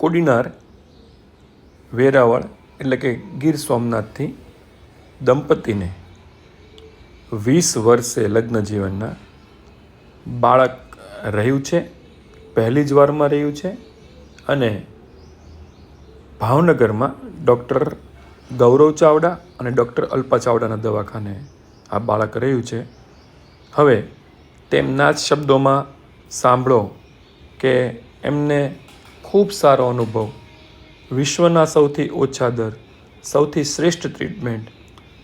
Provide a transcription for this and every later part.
કોડીનાર, વેરાવળ એટલે કે ગીર સોમનાથથી દંપતીને વીસ વર્ષે લગ્ન જીવનના બાળક રહ્યું છે, પહેલી જ વારમાં રહ્યું છે અને ભાવનગરમાં ડૉક્ટર ગૌરવ ચાવડા અને ડૉક્ટર અલ્પા ચાવડાના દવાખાને આ બાળક રહ્યું છે. હવે તેમના જ શબ્દોમાં સાંભળો કે એમને ખૂબ સારો અનુભવ. વિશ્વના સૌથી ઓછા દર, સૌથી શ્રેષ્ઠ ટ્રીટમેન્ટ,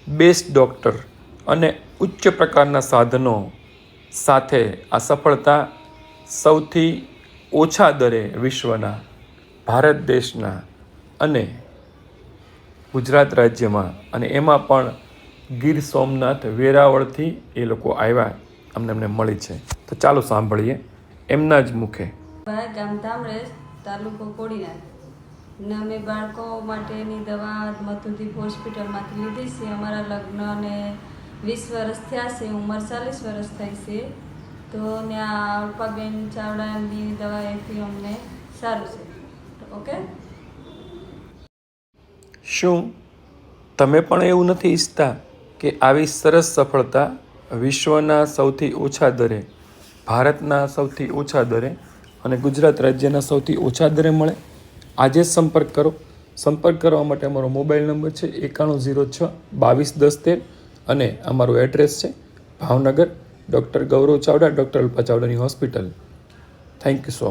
બેસ્ટ ડૉક્ટર અને ઉચ્ચ પ્રકારના સાધનો સાથે આ સફળતા સૌથી ઓછા દરે વિશ્વના, ભારત દેશના અને ગુજરાત રાજ્યમાં અને એમાં પણ ગીર સોમનાથ વેરાવળથી એ લોકો આવ્યા, અમને અમને મળી છે. તો ચાલો સાંભળીએ. એમના જ મુખે. ગામધામ તાલુકો કોડીનાર. ને અમે બાળકો માટેની દવા મધુદીપ હોસ્પિટલમાંથી લીધી છે. અમારા લગ્નને વીસ વર્ષ થયા છે. ઉંમર ચાલીસ વર્ષ થઈ છે. તો ત્યાં અલ્પાબેન ચાવડાની દવા એથી અમને સારું છે. ઓકે? શું તમે પણ એવું નથી ઈચ્છતા કે આવી સરસ સફળતા વિશ્વના સૌથી ઓછા દરે, ભારતના સૌથી ઓછા દરે અને ગુજરાત રાજ્યના સૌથી ઓછા દરે મળે. આજે જ સંપર્ક કરો. સંપર્ક કરવા માટે અમારો મોબાઈલ નંબર છે એકાણું ઝીરો છ બાવીસ દસ તેર અને અમારું એડ્રેસ છે Bhavnagar doctor Gaurav Chavda, doctor Alpa ચાવડાની hospital. Thank you so much